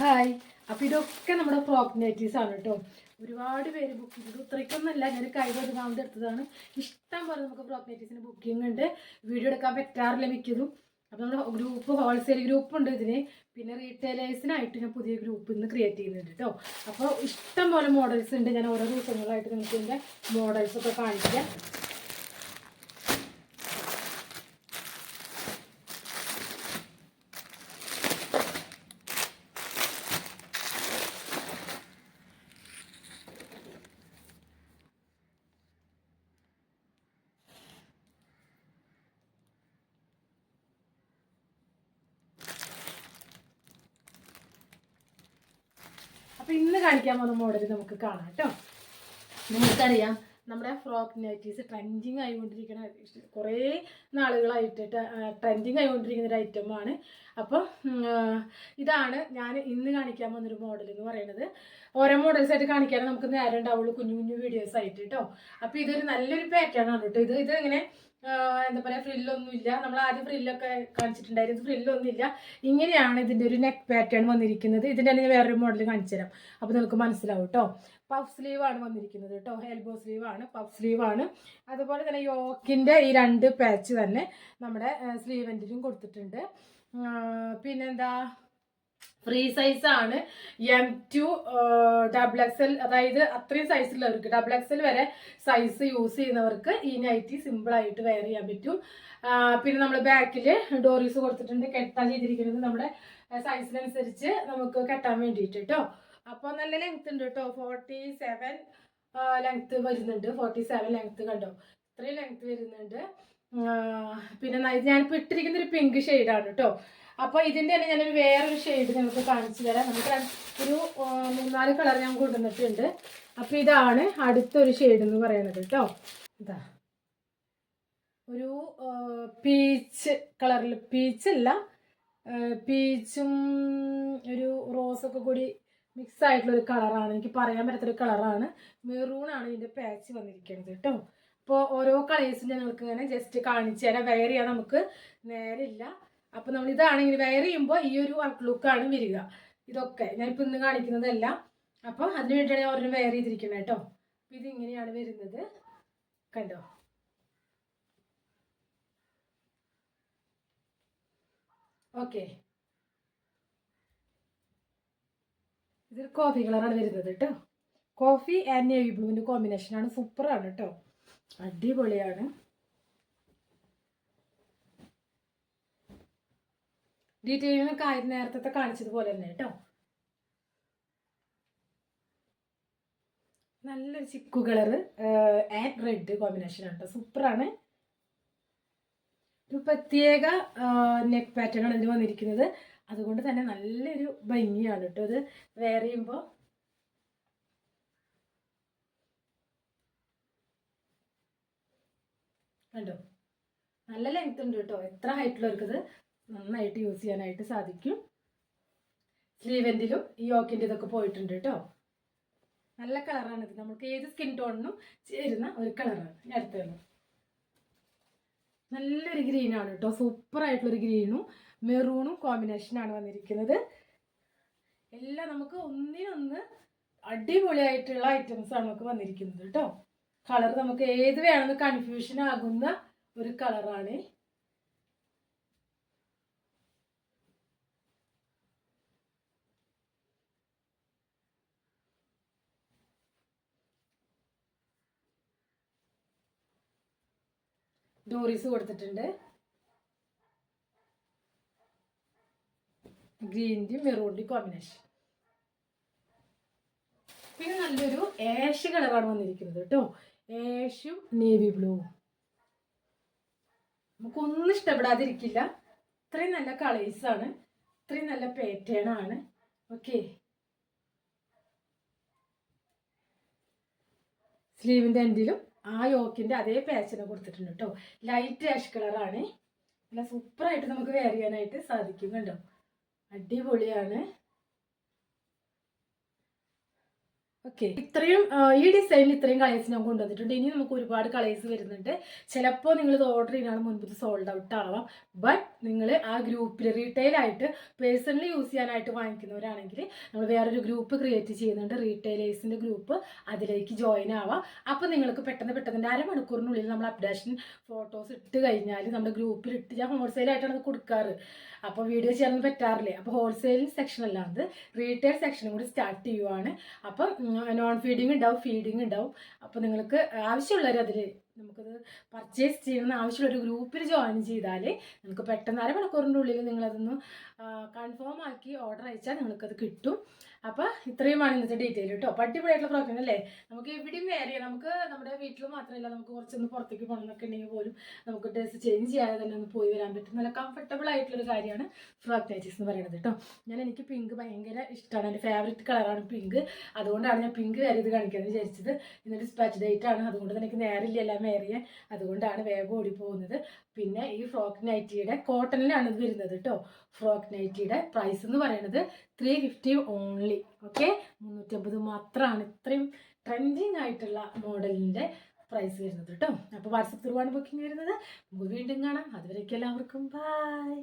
Hi അപ്പൊ ഇതൊക്കെ നമ്മുടെ ഫ്രോക്ക് ആണ് കേട്ടോ ഒരുപാട് പേര് ബുക്ക് ചെയ്തത് ഇത്രയ്ക്കൊന്നുമല്ല ഞാനൊരു കൈ ഒതുങ്ങാവുന്ന എടുത്തതാണ്. ഇഷ്ടം പോലെ നമുക്ക് ഫ്രോക്ക് ബുക്കിംഗ് ഉണ്ട്. വീഡിയോ എടുക്കാൻ പറ്റാറില്ല മിക്കതും. അപ്പോൾ നമ്മുടെ ഗ്രൂപ്പ് ഹോൾസെയിൽ ഗ്രൂപ്പ് ഉണ്ട് ഇതിന്. പിന്നെ റീറ്റെയിലേഴ്സിനായിട്ട് ഞാൻ പുതിയ ഗ്രൂപ്പ് ഇന്ന് ക്രിയേറ്റ് ചെയ്യുന്നുണ്ട് കേട്ടോ അപ്പോൾ ഇഷ്ടം പോലെ മോഡൽസ് ഉണ്ട്. ഞാൻ ഓരോ ദിവസങ്ങളായിട്ട് നിങ്ങൾക്ക് ഇതിന്റെ മോഡൽസ് ഒക്കെ കാണിക്കാം. അപ്പോൾ ഇന്ന് കാണിക്കാൻ പോകുന്ന മോഡൽ നമുക്ക് കാണാം കേട്ടോ. നമുക്കറിയാം നമ്മുടെ ഫ്രോക്ക് നൈറ്റീസ് ട്രെൻഡിങ് ആയിക്കൊണ്ടിരിക്കുന്ന കുറേ നാളുകളായിട്ട് ട്രെൻഡിങ് ആയിക്കൊണ്ടിരിക്കുന്ന ഒരു ഐറ്റമാണ് അപ്പം ഉം, ഇതാണ് ഞാൻ ഇന്ന് കാണിക്കാൻ പോകുന്നൊരു മോഡൽ എന്ന് പറയുന്നത് ഓരോ മോഡൽസ് ആയിട്ട് കാണിക്കാൻ നമുക്ക് നേരം ഉണ്ടാവുള്ളൂ കുഞ്ഞു കുഞ്ഞു വീഡിയോസ് ആയിട്ട് കേട്ടോ അപ്പോൾ ഇതൊരു നല്ലൊരു പാറ്റേൺ ആണ് കേട്ടോ ഇത് ഇത് ഇങ്ങനെ എന്താ പറയുക ഫ്രില്ലൊന്നുമില്ല നമ്മൾ ആദ്യം ഫ്രില്ലൊക്കെ കാണിച്ചിട്ടുണ്ടായിരുന്നു. ഫ്രില്ലൊന്നുമില്ല ഇങ്ങനെയാണ് ഇതിന്റെ ഒരു നെക്ക് പാറ്റേൺ വന്നിരിക്കുന്നത്. ഇതിന്റെ തന്നെ വേറൊരു മോഡൽ കാണിച്ചു തരാം അപ്പോൾ നിങ്ങൾക്ക് മനസ്സിലാവും കേട്ടോ പഫ് സ്ലീവ് ആണ് വന്നിരിക്കുന്നത് കേട്ടോ എൽബോ സ്ലീവ് ആണ് പഫ് ആണ്. അതുപോലെ തന്നെ യോക്കിന്റെ ഈ രണ്ട് പാച്ച് തന്നെ നമ്മുടെ സ്ലീവെന്റിലും കൊടുത്തിട്ടുണ്ട്. പിന്നെന്താ? ഫ്രീ സൈസ് ആണ് M to double X L അതായത് അത്രയും സൈസിലുള്ളവർക്ക് ഡബിൾ എക്സ് എൽ വരെ സൈസ് യൂസ് ചെയ്യുന്നവർക്ക് ഈ നൈറ്റി സിമ്പിളായിട്ട് വെയർ ചെയ്യാൻ പറ്റും. പിന്നെ നമ്മൾ ബാക്കിൽ ഡോറീസ് കൊടുത്തിട്ടുണ്ട്. കെട്ടാൻ ചെയ്തിരിക്കുന്നത് നമ്മുടെ സൈസിനനുസരിച്ച് നമുക്ക് കെട്ടാൻ വേണ്ടിയിട്ട് കേട്ടോ അപ്പോൾ നല്ല ലെങ്ത് ഉണ്ട് കേട്ടോ ഫോർട്ടി സെവൻ ലെങ്ത് വരുന്നുണ്ട്. ഫോർട്ടി സെവൻ ലെങ്ത് കണ്ടോ? ഇത്രയും ലെങ്ത് വരുന്നുണ്ട്. പിന്നെ ഞാനിപ്പോൾ ഇട്ടിരിക്കുന്ന ഒരു പിങ്ക് ഷെയ്ഡാണ് കേട്ടോ അപ്പോൾ ഇതിന്റെ തന്നെ ഞാനൊരു വേറൊരു ഷെയ്ഡ് നിങ്ങൾക്ക് കാണിച്ചു തരാം. നമുക്ക് ഒരു മൂന്നാൽ കളർ ഞാൻ കൊണ്ടുവന്നിട്ടുണ്ട്. അപ്പോൾ ഇതാണ് അടുത്തൊരു ഷെയ്ഡ് എന്ന് പറയുന്നത് കേട്ടോ ഇതാ. ഒരു പീച്ച് കളറിൽ പീച്ചല്ല പീച്ചും ഒരു റോസൊക്കെ കൂടി മിക്സ് ആയിട്ടുള്ള ഒരു കളറാണ് എനിക്ക് പറയാൻ പറ്റാത്തൊരു കളറാണ് മെറൂൺ ആണ് ഇതിന്റെ പാച്ച് വന്നിരിക്കുന്നത് കേട്ടോ അപ്പോൾ ഓരോ കളേഴ്സും ഞങ്ങൾക്ക് ഇങ്ങനെ ജസ്റ്റ് കാണിച്ചു തരാം. വെയർ ചെയ്യാൻ നമുക്ക് നേരില്ല അപ്പോൾ നമ്മൾ ഇതാണെങ്കിൽ വെയർ ചെയ്യുമ്പോൾ ഈ ഒരു ഔട്ട്ലുക്കാണ് വരിക. ഇതൊക്കെ ഞാനിപ്പോൾ ഇന്ന് കാണിക്കുന്നതല്ല. അപ്പോൾ അതിന് വേണ്ടിയാണ് ഞാൻ ഓരോ വെയർ ചെയ്തിരിക്കുന്നത് കേട്ടോ അപ്പോൾ ഇതിങ്ങനെയാണ് വരുന്നത്. കണ്ടോ? ഓക്കെ ഇതൊരു കോഫി കളറാണ് വരുന്നത് കേട്ടോ കോഫി ആൻഡ് നേവി ബ്ലൂവിന്റെ കോമ്പിനേഷനാണ് സൂപ്പറാണ് കേട്ടോ അടിപൊളിയാണ്. ഡീറ്റെയിലിംഗ് ഒക്കെ ആയിരുന്നു നേരത്തെ കാണിച്ചതുപോലെ തന്നെ കേട്ടോ നല്ലൊരു ചിക്കു കളർ ആൻഡ് റെഡ് കോമ്പിനേഷനാണ് കേട്ടോ സൂപ്പറാണ് ഒരു പ്രത്യേക നെക്ക് പാറ്റേൺ ആണ് ഇതിന് വന്നിരിക്കുന്നത്. അതുകൊണ്ട് തന്നെ നല്ലൊരു ഭംഗിയാണ് കേട്ടോ ഇത് വെയർ ചെയ്യുമ്പോൾ കണ്ടോ? നല്ല ലെങ്ത് ഉണ്ട് കേട്ടോ. എത്ര ഹൈറ്റുള്ളവർക്കത് നന്നായിട്ട് യൂസ് ചെയ്യാനായിട്ട് സാധിക്കും. സ്ലീവെന്റിലും ഈ യോക്കിന്റെ ഇതൊക്കെ പോയിട്ടുണ്ട് കേട്ടോ. നല്ല കളറാണ് ഇത്. നമുക്ക് ഏത് സ്കിൻ ടോണിനും ചേരുന്ന ഒരു കളറാണ് ഞാൻ അടുത്തുള്ളത് നല്ലൊരു ഗ്രീനാണ് കേട്ടോ. സൂപ്പറായിട്ടുള്ളൊരു ഗ്രീനും മെറൂണും കോമ്പിനേഷനാണ് വന്നിരിക്കുന്നത്. എല്ലാം നമുക്ക് ഒന്നിനൊന്ന് അടിപൊളിയായിട്ടുള്ള ഐറ്റംസ് ആണ് നമുക്ക് വന്നിരിക്കുന്നത് കേട്ടോ കളർ നമുക്ക് ഏത് വേണമെന്ന് കൺഫ്യൂഷൻ ആകുന്ന ഒരു കളറാണ് ഡോറീസ് കൊടുത്തിട്ടുണ്ട്. ഗ്രീന്റെയും മെറൂണിന്റെയും കോമ്പിനേഷൻ പിന്നെ നല്ലൊരു ഏഷ് കളറാണ് വന്നിരിക്കുന്നത് കേട്ടോ ഏഷും നേവി ബ്ലൂവും നമുക്കൊന്നും ഇഷ്ടപ്പെടാതിരിക്കില്ല. ഇത്രയും നല്ല കളേഴ്സാണ് ഇത്രയും നല്ല പാറ്റേൺ ആണ്. ഓക്കെ സ്ലീവിന്റെ എൻഡിലും ആ യോക്കിന്റെ അതേ പാച്ചിനെ കൊടുത്തിട്ടുണ്ട് കേട്ടോ ലൈറ്റ് ആഷ് കളറാണ് നല്ല സൂപ്പറായിട്ട് നമുക്ക് വെയർ ചെയ്യാനായിട്ട് സാധിക്കും കണ്ടോ അടിപൊളിയാണ്. ഓക്കെ. ഇത്രയും ഈ ഡിസൈനിൽ ഇത്രയും കളേഴ്സ് ഞാൻ കൊണ്ടുവന്നിട്ടുണ്ട്. ഇനി നമുക്ക് ഒരുപാട് കളേഴ്സ് വരുന്നുണ്ട്. ചിലപ്പോൾ നിങ്ങൾ ഇത് ഓർഡർ ചെയ്യുന്ന മുൻപ് ഇത് സോൾഡ് ഔട്ട് ആവാം. ബട്ട് നിങ്ങൾ ആ ഗ്രൂപ്പിൽ റീറ്റെയിൽ ആയിട്ട് പേഴ്സണലി യൂസ് ചെയ്യാനായിട്ട് വാങ്ങിക്കുന്നവരാണെങ്കിൽ നമ്മൾ വേറൊരു ഗ്രൂപ്പ് ക്രിയേറ്റ് ചെയ്യുന്നുണ്ട്. റീറ്റെയിലേഴ്സിന്റെ ഗ്രൂപ്പ് അതിലേക്ക് ജോയിൻ ആവാം. അപ്പോൾ നിങ്ങൾക്ക് പെട്ടെന്ന് പെട്ടെന്ന് അരമണിക്കൂറിനുള്ളിൽ നമ്മൾ അപ്ഡേഷൻ ഫോട്ടോസ് ഇട്ട് കഴിഞ്ഞാൽ നമ്മുടെ ഗ്രൂപ്പിൽ ഇട്ട് ഞാൻ ഹോൾസെയിലായിട്ടാണ് അത് കൊടുക്കാറ്. അപ്പോൾ വീഡിയോ ചെയ്യാനൊന്നും പറ്റാറില്ലേ? അപ്പോൾ ഹോൾസെയിൽ സെക്ഷൻ അല്ലാണ്ട് റീറ്റെയിൽ സെക്ഷനും കൂടി സ്റ്റാർട്ട് ചെയ്യുവാണ്. അപ്പം നോൺ ഫീഡിങ് ഉണ്ടാവും ഫീഡിങ് ഉണ്ടാവും. അപ്പോൾ നിങ്ങൾക്ക് ആവശ്യമുള്ളവർ അതിൽ നമുക്കത് പർച്ചേസ് ചെയ്യുന്ന ആവശ്യമുള്ള ഒരു ഗ്രൂപ്പിൽ ജോയിൻ ചെയ്താൽ നിങ്ങൾക്ക് പെട്ടെന്ന് അരമണിക്കൂറിന്റെ ഉള്ളിൽ നിങ്ങളതൊന്ന് കൺഫേം ആക്കി ഓർഡർ അയച്ചാൽ നിങ്ങൾക്കത് കിട്ടും. അപ്പോൾ ഇത്രയുമാണ് ഇന്നത്തെ ഡീറ്റെയിൽ കേട്ടോ അപ്പോൾ അടിപൊളിയായിട്ടുള്ള ഫ്രോക്കിംഗ് അല്ലേ? നമുക്ക് എവിടെയും വേറെ നമുക്ക് നമ്മുടെ വീട്ടിൽ മാത്രമല്ല നമുക്ക് കുറച്ചൊന്ന് പുറത്തേക്ക് പോകണമെന്നൊക്കെ ഉണ്ടെങ്കിൽ പോലും നമുക്ക് ഡ്രസ്സ് ചേഞ്ച് ചെയ്യാതെ തന്നെ ഒന്ന് പോയി വരാൻ പറ്റും. നല്ല കംഫർട്ടബിൾ ആയിട്ടുള്ള ഒരു കാര്യമാണ് ഫ്രോക്ക് നൈറ്റീസ് എന്ന് പറയുന്നത് കേട്ടോ ഞാൻ എനിക്ക് പിങ്ക് ഭയങ്കര ഇഷ്ടമാണ് എന്റെ ഫേവറേറ്റ് കളറാണ് പിങ്ക് അതുകൊണ്ടാണ് ഞാൻ പിങ്ക് വേറെ ഇത് കാണിക്കാമെന്ന് വിചാരിച്ചത്. ഇന്നൊരു ഡിസ്പാച്ച് ഡേറ്റ് ആണ്. അതുകൊണ്ട് തന്നെ എനിക്ക് നേരില്ല എല്ലാം വേറെ. അതുകൊണ്ടാണ് വേഗം ഓടി പോകുന്നത് പിന്നെ ഈ ഫ്രോക്ക് നൈറ്റിയുടെ കോട്ടണിലാണ് ഇത് വരുന്നത് കേട്ടോ ഫ്രോക്ക് നൈറ്റിയുടെ പ്രൈസ് എന്ന് പറയുന്നത് ത്രീ ഫിഫ്റ്റി ഓൺലി ഓക്കെ മുന്നൂറ്റമ്പത് മാത്രമാണ് ഇത്രയും ട്രെൻഡിങ് ആയിട്ടുള്ള മോഡലിന്റെ പ്രൈസ് വരുന്നത് കേട്ടോ അപ്പോൾ വാട്സപ്പ് ത്രൂ ആണ് ബുക്കിംഗ് വരുന്നത്. നമുക്ക് വീണ്ടും കാണാം. അതുവരേക്കും എല്ലാവർക്കും ബൈ